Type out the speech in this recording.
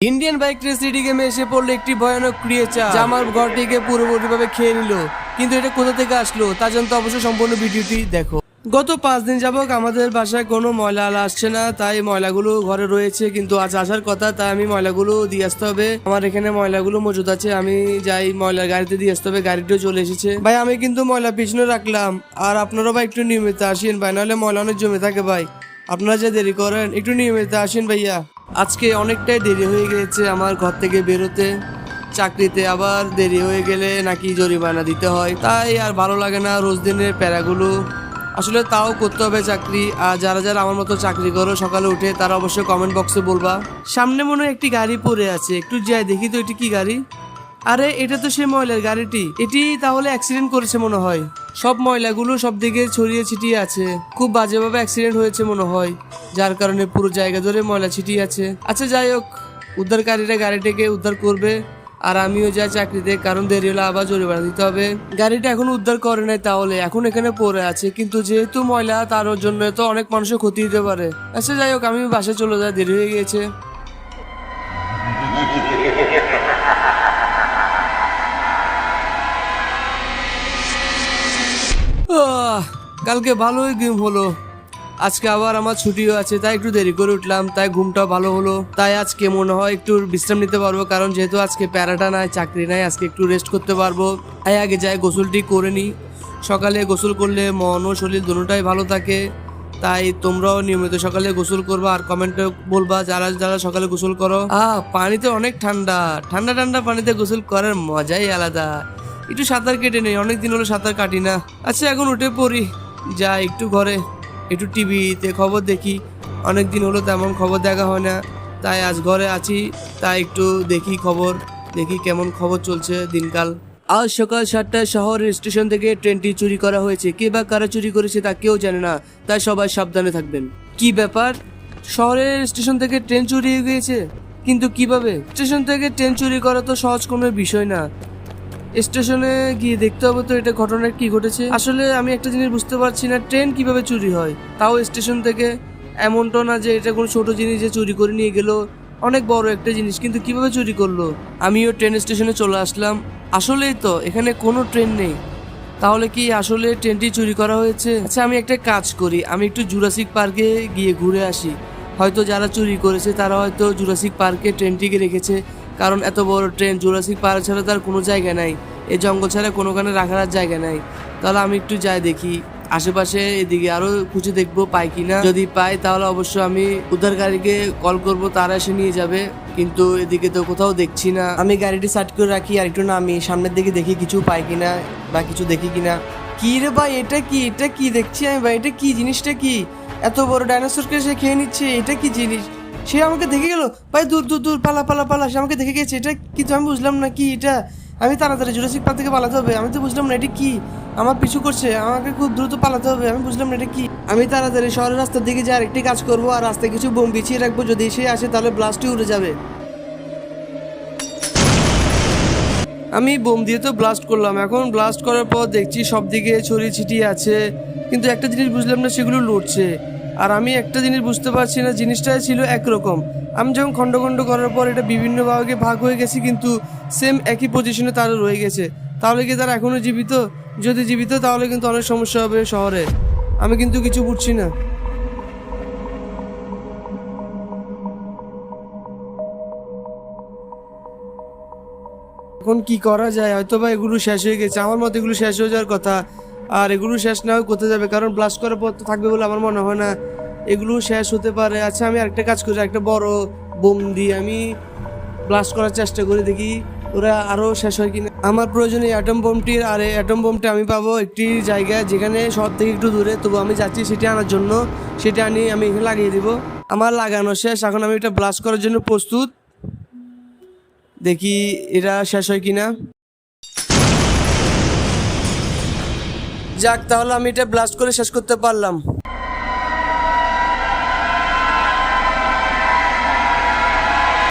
Indian bike race ready গেমে এসে পড়ল একটি ভয়ানক ক্রিয়েচার যা আমার ঘরটিকে পুরোপুরিভাবে খেয়ে নিল। কিন্তু এটা কোথা থেকে আসলো, তা জানতে অবশ্যই সম্পূর্ণ ভিডিওটি দেখো। গত পাঁচ দিন যাবক আমাদের বাসায় কোনো ময়লা আলা আসছে না, তাই ময়লাগুলো ঘরে রয়েছে, কিন্তু আজ আসার কথা, তাই আমি ময়লাগুলো দিয়ে আসতে হবে। আমার এখানে ময়লাগুলো মজুদ আছে, আমি যাই ময়লার গাড়িতে দিয়ে আসতে হবে গাড়িটাও চলে এসেছে। ভাই, আমি কিন্তু ময়লা পিছনে রাখলাম। আর আপনারা ভাই একটু নিয়মিত আসেন ভাই, নাহলে ময়লা অনেক জমে থাকে ভাই। আপনারা যে দেরি করেন, একটু নিয়মিত আসেন ভাইয়া। আজকে অনেকটাই দেরি হয়ে গেছে আমার ঘর থেকে বেরোতে। চাকরিতে আবার দেরি হয়ে গেলে নাকি জরিমানা দিতে হয়। তাই আর ভালো লাগে না রোজ দিনের প্যারাগুলো। আসলে তাও করতে হবে চাকরি, আর যারা যারা আমার মতো চাকরি করো, সকালে উঠে তারা অবশ্যই কমেন্ট বক্সে বলবা। সামনে মনে হয় একটি গাড়ি পড়ে আছে, একটু যাই দেখি তো এটি কি গাড়ি। আরে, এটা তো সে ময়লার গাড়িটি। এটি তাহলে অ্যাক্সিডেন্ট করেছে মনে হয়। সব ময়লাগুলো সব দিকে ছড়িয়ে ছিটিয়ে আছে। খুব বাজেভাবে অ্যাক্সিডেন্ট হয়েছে মনে হয়। যার কারণে পুরো জায়গা ধরে ময়লা ছিটিয়ে আছে। আচ্ছা যাই হোক, উদ্ধারকারীরা গাড়িটাকে উদ্ধার করবে আর আমিও যাই চাকরিতে কারণ দেরি হলে আবার জরিমানা দিতে হবে। গাড়িটা এখন উদ্ধার করে নাই তাহলে, এখন এখানে পড়ে আছে। কিন্তু যেহেতু ময়লা, তার জন্য তো অনেক মানুষের ক্ষতি দিতে পারে। আচ্ছা যাই হোক, আমি বাসে চলে যাই, দেরি হয়ে গিয়েছে। কালকে ভালোই ঘুম হলো। আজকে আবার আমার ছুটিও আছে, তাই একটু দেরি করে উঠলাম, তাই ঘুমটাও ভালো হলো। তাই আজকে মনে হয় একটু বিশ্রাম নিতে পারব, কারণ যেহেতু আজকে প্যারাটা নাই, চাকরি নাই, আজকে একটু রেস্ট করতে পারব। তাই আগে যাই, গোসলটি করে নিই। সকালে গোসল করলে মন ও শরীর দুটোটাই ভালো থাকে। তাই তোমরাও নিয়মিত সকালে গোসল করবা, আর কমেন্টে বলবা, যারা যারা সকালে গোসল করো। আহ, পানিতে অনেক ঠান্ডা। ঠান্ডা ঠান্ডা পানিতে গোসল করার মজাই আলাদা। একটু সাঁতার কেটে নেই অনেক দিন হলো সাঁতার কাটি না। আচ্ছা এখন উঠে পড়ি। যা, একটু ঘরে। একটু টিভিতে খবর দেখি। অনেক দিন হলো তেমন খবর দেখা হয় না। তাই আজ ঘরে আছি, তাই একটু দেখি খবর। দেখি কেমন খবর চলছে দিনকাল। আজ সকাল সাতটায় শহরের স্টেশন থেকে ট্রেনটি চুরি করা হয়েছে। কে বা কারা চুরি করেছে তা কেউ জানে না। তাই সবাই সাবধানে থাকবেন। কি ব্যাপার? শহরের স্টেশন থেকে ট্রেন চুরি হয়ে গিয়েছে? কিন্তু কীভাবে? স্টেশন থেকে ট্রেন চুরি করা তো সহজ কোনো বিষয় না। স্টেশনে গিয়ে দেখতে হবে তো এটা ঘটনার কি ঘটেছে। আসলে আমি একটা জিনিস বুঝতে পারছি না, ট্রেন কীভাবে চুরি হয়? তাও স্টেশন থেকে। এমনটা না যে এটা কোনো ছোট জিনিস যে চুরি করে নিয়ে গেল। অনেক বড় একটা জিনিস, কিন্তু কীভাবে চুরি করল? আমিও ট্রেন স্টেশনে চলে আসলাম। আসলেই তো, এখানে কোনো ট্রেন নেই। তাহলে কি আসলে ট্রেনটি চুরি করা হয়েছে? আচ্ছা আমি একটা কাজ করি। আমি একটু জুরাসিক পার্কে গিয়ে ঘুরে আসি। হয়তো যারা চুরি করেছে, তারা হয়তো জুরাসিক পার্কে ট্রেনটিকে রেখেছে। কারণ এত বড় ট্রেন জুরাসিক পার্ক ছাড়া তার কোনো জায়গা নাই। এই জঙ্গল ছাড়া কোনোখানে রাখার আর জায়গা নাই। তাহলে আমি একটু যাই দেখি। আশেপাশে এদিকে আরও খুঁজে দেখব পাই কিনা যদি পাই তাহলে অবশ্য আমি উদ্ধারকারীকে কল করব, তারা এসে নিয়ে যাবে। কিন্তু এদিকে তো কোথাও দেখছি না। আমি গাড়িটি সার্চ করে রাখি আর একটু নামি সামনের দিকে দেখি কিছু পাই কিনা বা কিছু দেখি কিনা কি রে ভাই, এটা কি? এটা কি দেখছি আমি ভাই? এটা কি জিনিসটা কি? এত বড় ডাইনোসরকে সে খেয়ে নিচ্ছে, এটা কি জিনিস? সে আমাকে দেখে গেল, ভাই, দূর দূর দূর, পালা পালা পালা। সে আমাকে দেখে গেছে। এটা কিন্তু আমি বুঝলাম না কি এটা? আমি তাড়াতাড়ি জুরাসিক পার্ক থেকে পালাতে হবে। আমি তো বুঝলাম না এটা কি? আমার পিছু করছে। আমাকে খুব দ্রুত পালাতে হবে। আমি বুঝলাম না এটা কি? আমি তাড়াতাড়ি শহরের রাস্তার দিকে যাই আরেকটি কাজ করব আর রাস্তায় কিছু বোম বিছিয়ে রাখব, যদি সে আসে তাহলে ব্লাস্টই উড়ে যাবে। আমি বোম দিয়ে তো ব্লাস্ট করলাম। এখন ব্লাস্ট করার পর দেখছি সব দিকে ছড়িয়ে ছিটিয়ে আছে। কিন্তু একটা জিনিস বুঝলাম না, সেগুলো লড়ছে আর আমি একটা জিনিস বুঝতে পারছি না, জিনিসটাই ছিল একরকম। আমি যখন খণ্ড খণ্ড করার পর এটা বিভিন্ন ভাগে ভাগ হয়ে গেছে, কিন্তু সেম একই পজিশনে তারা রয়ে গেছে। তাহলে কি তারা এখনও জীবিত? যদি জীবিত, তাহলে কিন্তু অনেক সমস্যা হবে শহরে। আমি কিন্তু কিছু বুঝছি না। এখন কি করা যায়? হয়তো বা এগুলো শেষ হয়ে গেছে। আমার মতে এগুলো শেষ হয়ে যাওয়ার কথা। আর এগুলো শেষ না হয়ে কোথায় যাবে? কারণ ব্লাস্ট করার পর তো থাকবে বলে আমার মনে হয় না। এগুলো শেষ হতে পারে। আচ্ছা আমি আরেকটা কাজ করি একটা বড় বোম দিয়ে আমি ব্লাস্ট করার চেষ্টা করে, দেখি ওরা আরও শেষ হয় কিনা। আমার প্রয়োজন এই অ্যাটম বোমটির আর এই অ্যাটম বোমটা আমি পাবো একটি জায়গায় যেখানে শহর থেকে একটু দূরে। তবু আমি যাচ্ছি সেটি আনার জন্য, সেটা আনি, আমি এখানে লাগিয়ে দিব। আমার লাগানো শেষ, এখন আমি এটা ব্লাস্ট করার জন্য প্রস্তুত। দেখি এটা শেষ হয় কিনা। যাক, তাহলে আমি এটা ব্লাস্ট করে শেষ করতে পারলাম।